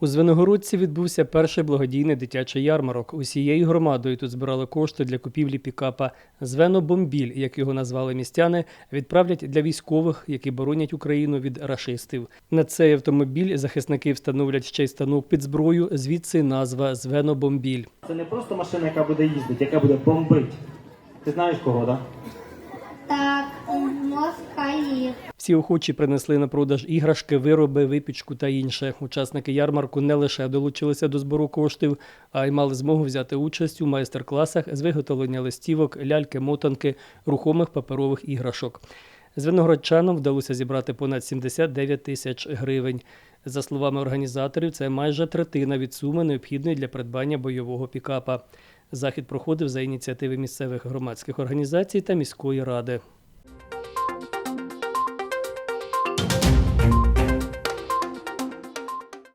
У Звенигородці відбувся перший благодійний дитячий ярмарок. Усією громадою тут збирали кошти для купівлі пікапа. Звенобомбіль, як його назвали містяни, відправлять для військових, які боронять Україну від рашистів. На цей автомобіль захисники встановлять ще й станок під зброю, звідси назва Звенобомбіль. Це не просто машина, яка буде їздити, яка буде бомбити. Ти знаєш кого, так? Так, Всі охочі принесли на продаж іграшки, вироби, випічку та інше. Учасники ярмарку не лише долучилися до збору коштів, а й мали змогу взяти участь у майстер-класах з виготовлення листівок, ляльки, мотанки, рухомих паперових іграшок. Звеногородчанам вдалося зібрати понад 79 тисяч гривень. За словами організаторів, це майже третина від суми, необхідної для придбання бойового пікапа. Захід проходив за ініціативи місцевих громадських організацій та міської ради.